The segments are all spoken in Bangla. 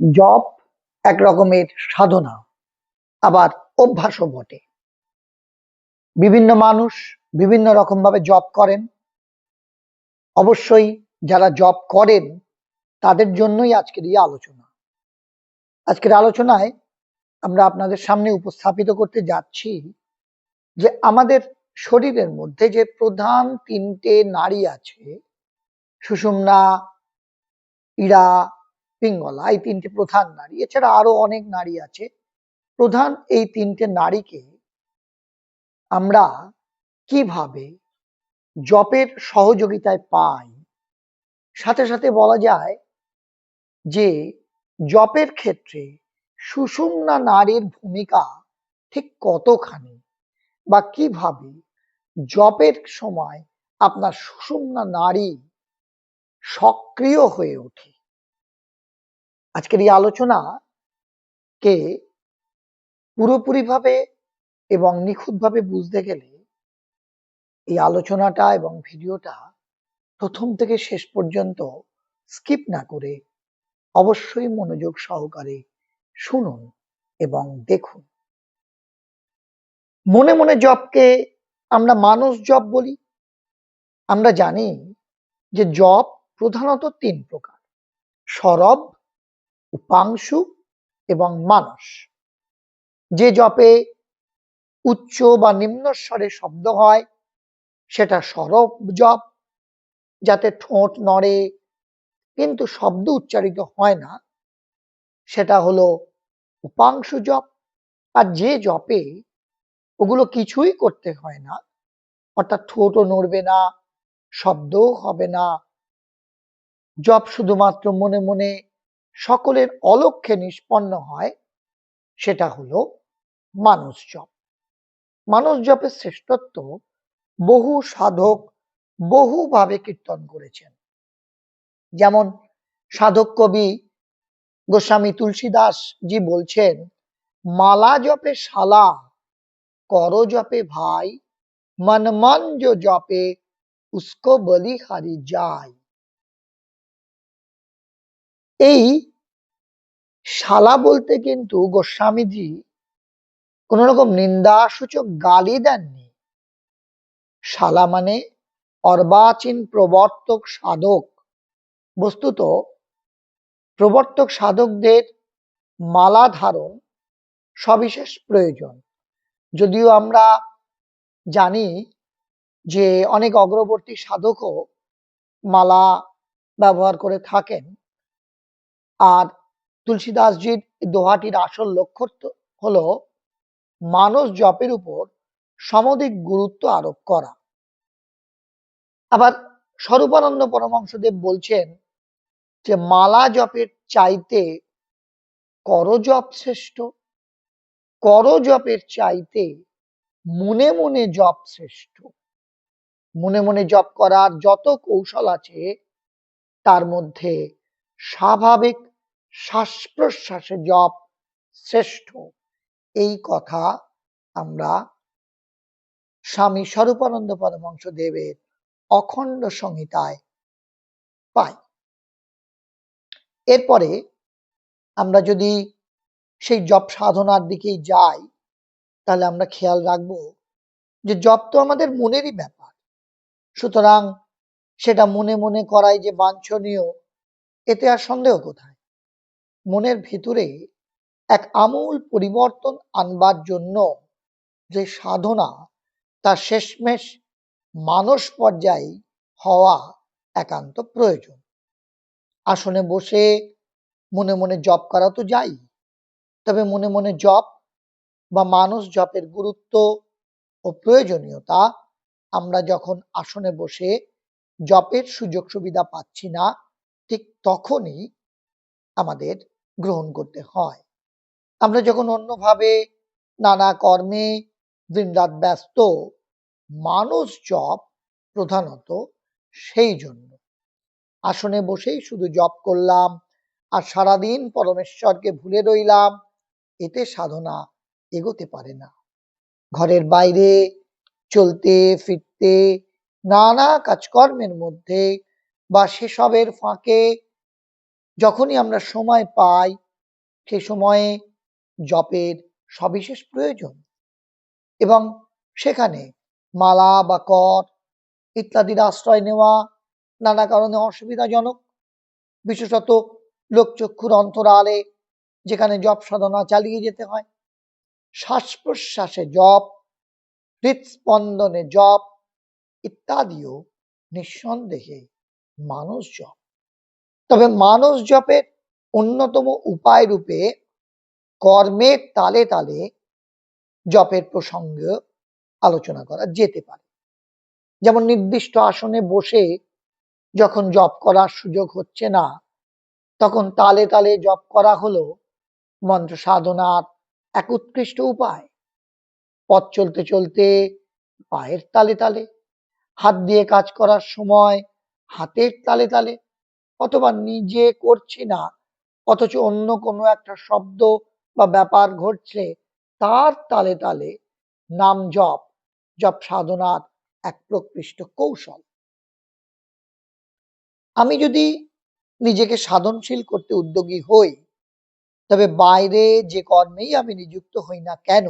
জপ এক রকমের সাধনা, আবার অভ্যাসও বটে। বিভিন্ন মানুষ বিভিন্ন রকম ভাবে জপ করেন। অবশ্যই যারা জপ করেন, তাদের জন্যই আজকের এই আলোচনা। আজকের আলোচনায় আমরা আপনাদের সামনে উপস্থাপিত করতে যাচ্ছি যে আমাদের শরীরের মধ্যে যে প্রধান তিনটে নারী আছে, সুষুম্না, ইরা পিঙ্গলা এই তিনটে প্রধান নারী। এছাড়া আরও অনেক নারী আছে। প্রধান এই তিনটে নারীকে আমরা কীভাবে জপের সহযোগিতায় পাই? সাথে সাথে বলা যায় যে, জপের ক্ষেত্রে সুষুম্না নারীর ভূমিকা ঠিক কতখানি বা কীভাবে জপের সময় আপনার সুষুম্না নারী সক্রিয় হয়ে ওঠে? আজকের এই আলোচনা কে পুরোপুরিভাবে এবং নিখুঁতভাবে বুঝতে গেলে এই আলোচনাটা এবং ভিডিওটা প্রথম থেকে শেষ পর্যন্ত স্কিপ না করে অবশ্যই মনোযোগ সহকারে শুনুন এবং দেখুন। মনে মনে জপকে আমরা মানুষ জপ বলি। আমরা জানি যে জপ প্রধানত তিন প্রকার, সরব উপাংশু এবং মানস। যে জপে উচ্চ বা নিম্ন স্বরে শব্দ হয়, সেটা সরব জপ, যাতে ঠোঁট নড়ে, কিন্তু শব্দ উচ্চারিত হয় না, সেটা হলো উপাংশু জপ। আর যে জপে ওগুলো কিছুই করতে হয় না, অর্থাৎ ঠোঁটও নড়বে না, শব্দও হবে না। জপ শুধুমাত্র মনে মনে সকলের অলক্ষ্যে নিষ্পন্ন হয়, সেটা হলো মানস জপ। মানস জপের শ্রেষ্ঠত্ব বহু সাধক বহুভাবে কীর্তন করেছেন। যেমন সাধক কবি গোস্বামী তুলসীদাস জি বলছেন, মালা জপে শালা, কর জপে ভাই মন মন জপে উস্কো বলি হারি যায়। এই শালা বলতে কিন্তু গোস্বামীজি কোন রকম নিন্দাসূচক গালি দেননি। শালা মানে অর্বাচীন প্রবর্তক সাধক। বস্তুত প্রবর্তক সাধকদের মালা ধারণ সবিশেষ প্রয়োজন। যদিও আমরা জানি যে অনেক অগ্রবর্তী সাধকও মালা ব্যবহার করে থাকেন। আর তুলসীদাসজির দোহাটির আসল লক্ষ্য হলো মানস জপের উপর সমধিক গুরুত্ব আরোপ করা। আবার স্বরূপানন্দ পরমংশদেব বলছেন যে, মালা জপের চাইতে করজপ শ্রেষ্ঠ করজপের চাইতে মনে মনে জপ শ্রেষ্ঠ। মনে মনে জপ করার যত কৌশল আছে, তার মধ্যে স্বাভাবিক শ্বাস প্রশ্বাসে জপ শ্রেষ্ঠ। এই কথা আমরা স্বামী স্বরূপানন্দ পরমংশ দেবের অখণ্ড সংহিতায় পাই। এরপরে আমরা যদি সেই জপ সাধনার দিকেই যাই, তাহলে আমরা খেয়াল রাখব যে জপ তো আমাদের মনেরই ব্যাপার। সুতরাং সেটা মনে মনে করাই যে বাঞ্ছনীয়, এতে আর সন্দেহ কোথায়? মনের ভিতরে এক আমূল পরিবর্তন আনবার জন্য যে সাধনা তার শেষমেশ মানস পর্যায়ে হওয়া একান্ত প্রয়োজন। আসনে বসে মনে মনে জপ করা তো যাই, তবে মনে মনে জপ বা মানস জপের গুরুত্ব ও প্রয়োজনীয়তা আমরা যখন আসনে বসে জপের সুযোগ সুবিধা পাচ্ছি না, ঠিক তখনই আমাদের গ্রহণ করতে হয়। আমরা যখন অন্যভাবে নানা কর্মে দিনরাত ব্যস্ত, মানুষ জপ প্রধানত সেই জন্য। আসনে বসেই শুধু জপ করলাম আর সারাদিন পরমেশ্বরকে ভুলে রইলাম, এতে সাধনা এগোতে পারে না। ঘরের বাইরে চলতে, ফিরতে, নানা কাজকর্মের মধ্যে বা সেসবের ফাঁকে যখনই আমরা সময় পাই, সে সময়ে জপের সবিশেষ প্রয়োজন। এবং সেখানে মালা বা কর ইত্যাদির আশ্রয় নেওয়া নানা কারণে অসুবিধাজনক। বিশেষত লোকচক্ষুর অন্তরালে যেখানে জপ সাধনা চালিয়ে যেতে হয়। শ্বাস প্রশ্বাসে জপ, হৃৎস্পন্দনে জপ ইত্যাদিও নিঃসন্দেহে মানুষ জপ। তবে মানুষ জপের অন্যতম উপায় রূপে কর্মের তালে তালে জপের প্রসঙ্গ আলোচনা করা যেতে পারে। যেমন নির্দিষ্ট আসনে বসে যখন জপ করার সুযোগ হচ্ছে না, তখন তালে তালে জপ করা হলো মন্ত্র সাধনার এক উৎকৃষ্ট উপায়। পথ চলতে চলতে পায়ের তালে তালে, হাত দিয়ে কাজ করার সময় হাতের তালে তালে অথবা নিজে করছি না, অথচ অন্য কোনো একটা শব্দ বা ব্যাপার ঘটছে, তার তালে তালে নাম জপ জপ সাধনার এক প্রকৃষ্ট কৌশল। আমি যদি নিজেকে সাধনশীল করতে উদ্যোগী হই, তবে বাইরে যে কর্মেই আমি নিযুক্ত হই না কেন,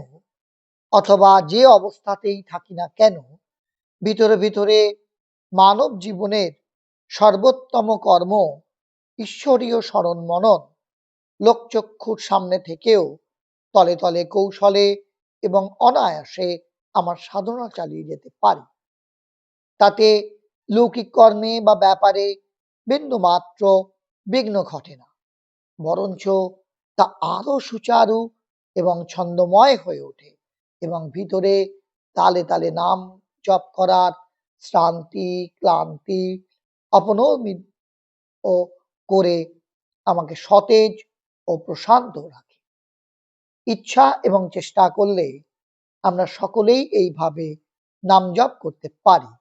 অথবা যে অবস্থাতেই থাকি না কেন, ভিতরে ভিতরে মানব জীবনের সর্বোত্তম কর্ম, ঈশ্বরীয় স্মরণ মনন লোকচক্ষুর সামনে থেকেও তলে তলে কৌশলে এবং অনায়াসে আমার সাধনা চালিয়ে যেতে পারি। তাতে লৌকিক কর্মে বা ব্যাপারে বিন্দু মাত্র বিঘ্ন ঘটে না, বরঞ্চ তা আরও সুচারু এবং ছন্দময় হয়ে ওঠে এবং ভিতরে তালে তালে নাম জপ করার শ্রান্তি, ক্লান্তি ও করে আমাকে সতেজ ও প্রশান্ত রাখে। ইচ্ছা এবং চেষ্টা করলে আমরা সকলেই এইভাবে নাম জপ করতে পারি।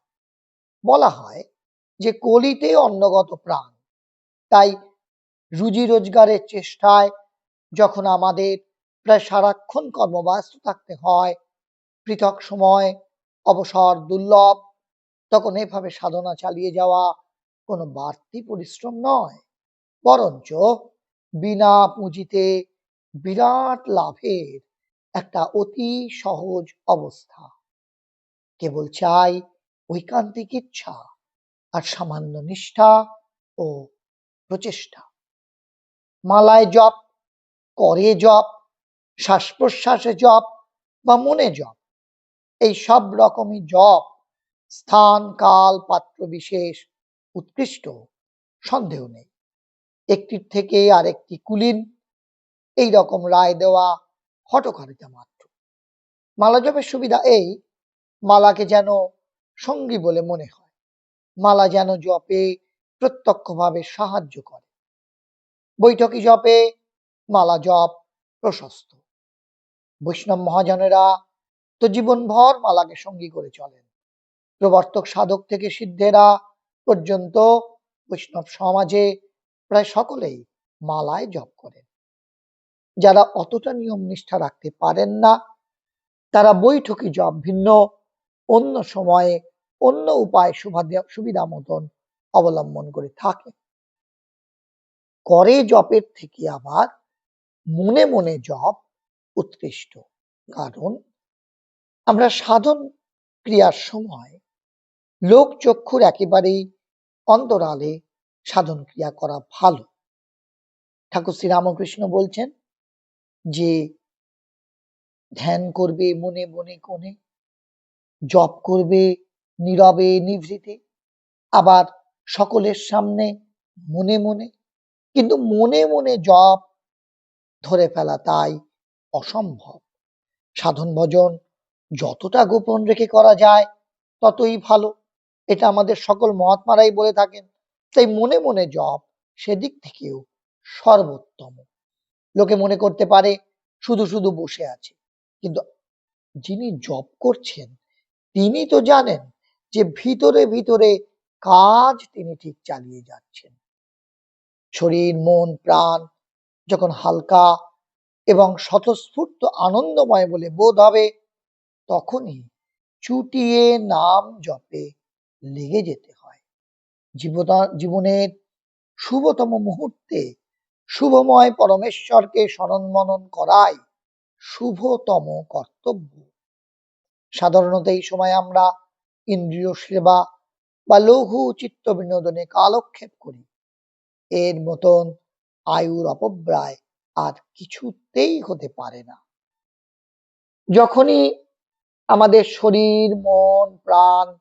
বলা হয় যে কলিতে অন্নগত প্রাণ, তাই রুজি রোজগারের চেষ্টায় যখন আমাদের প্রায় সারাক্ষণ কর্মব্যস্ত থাকতে হয়, পৃথক সময়, অবসর দুর্লভ, তখন এভাবে সাধনা চালিয়ে যাওয়া কোনো বাড়তি পরিশ্রম নয়। বরঞ্চ বিনা পুঁজিতে বিরাট লাভের একটা অতি সহজ অবস্থা। কেবল চাই ঐকান্তিক ইচ্ছা আর সামান্য নিষ্ঠা ও প্রচেষ্টা। মালায় জপ, করে জপ শ্বাস প্রশ্বাসে জপ বা মনে জপ, এই সব রকমই জপ, স্থান, কাল, পাত্র বিশেষ উৎকৃষ্ট, সন্দেহ নেই। একটির থেকে আরেকটি কুলীন, এই রকম রায় দেওয়া হটকারিতা মাত্র। মালা জপের সুবিধা এই, মালাকে যেন সঙ্গী বলে মনে হয়। মালা যেন জপে প্রত্যক্ষভাবে সাহায্য করে। বৈঠকি জপে মালা জপ প্রশস্ত। বৈষ্ণব মহাজনেরা তো জীবনভর মালাকে সঙ্গী করে চলেন। প্রবর্তক সাধক থেকে সিদ্ধেরা পর্যন্ত বৈষ্ণব সমাজে প্রায় সকলেই মালায় জপ করেন। যারা অতটা নিয়ম নিষ্ঠা রাখতে পারেন না, তারা বৈঠকি জপ ভিন্ন, অন্য সময়ে অন্য উপায় সুবিধা মতন অবলম্বন করে থাকে করে জপের থেকে আবার মনে মনে জপ উৎকৃষ্ট। কারণ আমরা সাধন ক্রিয়ার সময় লোক চক্ষুর একেবারেই অন্তরালে সাধন ক্রিয়া করা ভালো। ঠাকুর শ্রীরামকৃষ্ণ বলছেন যে, ধ্যান করবে মনে মনে কোণে, জপ করবে নীরবে নিভৃতে, আবার সকলের সামনে মনে মনে, কিন্তু মনে মনে জপ ধরে ফেলা তাই অসম্ভব। সাধন ভজন যতটা গোপন রেখে করা যায় ততই ভালো। এটা আমাদের সকল মহাত্মারাই বলে থাকেন। তাই মনে মনে জপ সেদিক থেকেও সর্বোত্তম। লোকে মনে করতে পারে শুধু শুধু বসে আছে, কিন্তু যিনি জপ করছেন, তিনি তো জানেন যে ভিতরে ভিতরে কাজ তিনি ঠিক চালিয়ে যাচ্ছেন। শরীর, মন, প্রাণ যখন হালকা এবং স্বতঃস্ফূর্ত আনন্দময় বলে বোধ হবে, তখনই চুটিয়ে নাম জপে লেগে যেতে হয়। জীবনের শুভতম মুহূর্তে শুভময় পরমেশ্বরকে স্মরণ মনন করাই শুভতম কর্তব্য। সাধারণত এই সময় আমরা ইন্দ্রিয় সেবা বা লঘু চিত্ত বিনোদনে কালক্ষেপ করি। এর মতন আয়ুর অপব্যয় আর কিছুতেই হতে পারে না। যখনই আমাদের শরীর, মন, প্রাণ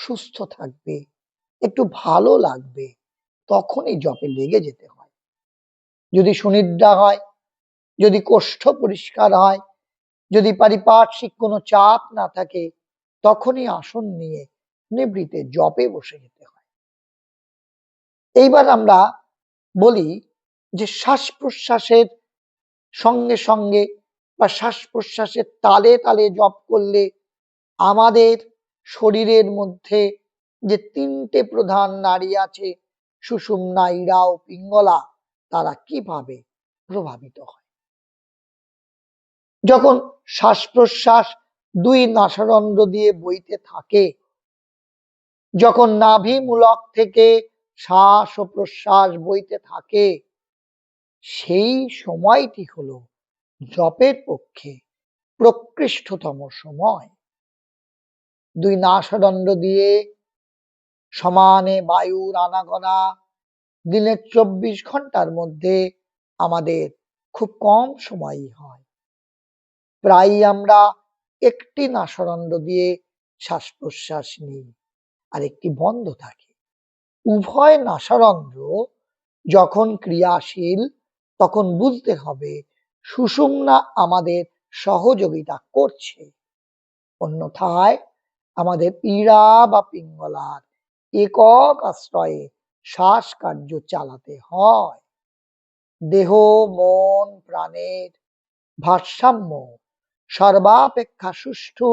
সুস্থ থাকবে, একটু ভালো লাগবে, তখনই জপে লেগে যেতে হয়। যদি সুনিদ্রা হয়, যদি কোষ্ঠ পরিষ্কার হয়, যদি পারিপার্শ্বিক কোনো চাপ না থাকে, তখনই আসন নিয়ে নিবৃতে জপে বসে যেতে হয়। এইবার আমরা বলি যে শ্বাস প্রশ্বাসের সঙ্গে সঙ্গে বা শ্বাস প্রশ্বাসের তালে তালে জপ করলে আমাদের শরীরের মধ্যে যে তিনটে প্রধান নারী আছে সুষুম্না ইরা ও পিঙ্গলা, তারা কীভাবে প্রভাবিত হয়? যখন শ্বাস প্রশ্বাস দুই নাসারন্ধ্র দিয়ে বইতে থাকে, যখন নাভি মূলক থেকে শ্বাস ও প্রশ্বাস বইতে থাকে, সেই সময়টি হলো জপের পক্ষে প্রকৃষ্টতম সময়। দুই নাসাদণ্ড দিয়ে সমানে বায়ুর আনাগোনা দিনের চব্বিশ ঘণ্টার মধ্যে আমাদের খুব কম সময়ই হয়। প্রায় আমরা একটি নাসারণ্ড দিয়ে শ্বাস প্রশ্বাস নিই আর একটি বন্ধ থাকে। উভয় নাসারন্ধ্র যখন ক্রিয়াশীল, তখন বুঝতে হবে সুষুম্না আমাদের সহযোগিতা করছে। অন্যথায় আমাদের ইড়া বা পিঙ্গলার একক আশ্রয়ে শ্বাস কার্য চালাতে হয়। দেহ, মন, প্রাণের ভারসাম্য সর্বাপেক্ষা সুষ্ঠু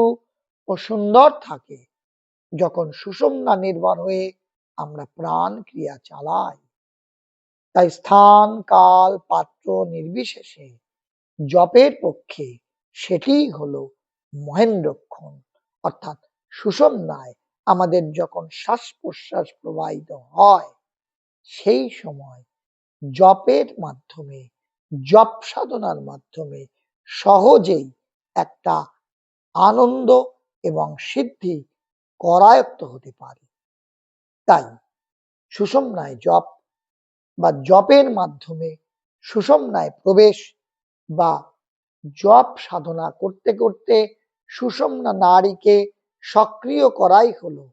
ও সুন্দর থাকে যখন সুষুম্না নির্ভর হয়ে আমরা প্রাণ ক্রিয়া চালাই। তাই স্থান, কাল, পাত্র নির্বিশেষে জপের পক্ষে সেটিই হলো মহেন্দ্রক্ষণ, অর্থাৎ সুষমনায় আমাদের যখন শ্বাস প্রশ্বাস প্রবাহিত হয়, সেই সময় জপের মাধ্যমে, জপ সাধনার মাধ্যমে সহজেই একটা আনন্দ এবং সিদ্ধি করায়ত্ত হতে পারে। তাই সুষমনায় জপ বা জপের মাধ্যমে সুষমনায় প্রবেশ বা জপ সাধনা করতে করতে সুষমনা নারীকে সক্রিয় করাই হলো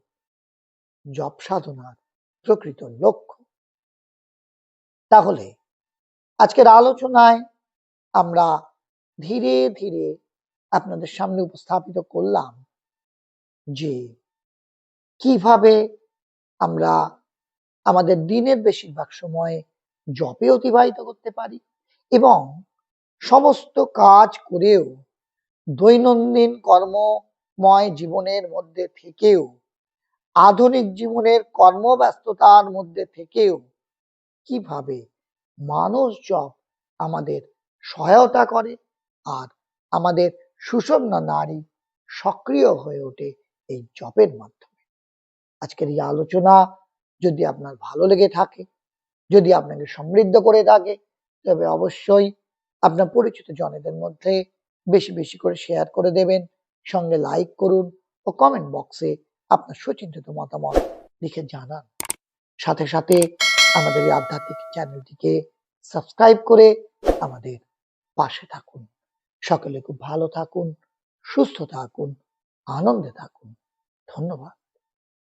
জপ সাধনার প্রকৃত লক্ষ্য। তাহলে আজকের আলোচনায় আমরা ধীরে ধীরে আপনাদের সামনে উপস্থাপিত করলাম যে কীভাবে আমরা আমাদের দিনের বেশিরভাগ সময় জপে অতিবাহিত করতে পারি এবং সমস্ত কাজ করেও দৈনন্দিন কর্মময় জীবনের মধ্যে থেকেও, আধুনিক জীবনের কর্মব্যস্ততার মধ্যে থেকেও কীভাবে মানুষ জপ আমাদের সহায়তা করে আর আমাদের সুষমনা নারী সক্রিয় হয়ে ওঠে এই জপের মাধ্যমে? আজকের এই আলোচনা যদি আপনার ভালো লেগে থাকে, যদি আপনাকে সমৃদ্ধ করে থাকে তবে অবশ্যই আপনার পরিচিত জনেদের মধ্যে বেশি বেশি করে শেয়ার করে দেবেন। সঙ্গে লাইক করুন ও কমেন্ট বক্সে আপনার সুচিন্তিত মতামত লিখে জানান। সাথে সাথে আমাদের এই আধ্যাত্মিক চ্যানেলটিকে সাবস্ক্রাইব করে আমাদের পাশে থাকুন। সকলে খুব ভালো থাকুন, সুস্থ থাকুন, আনন্দে থাকুন। ধন্যবাদ।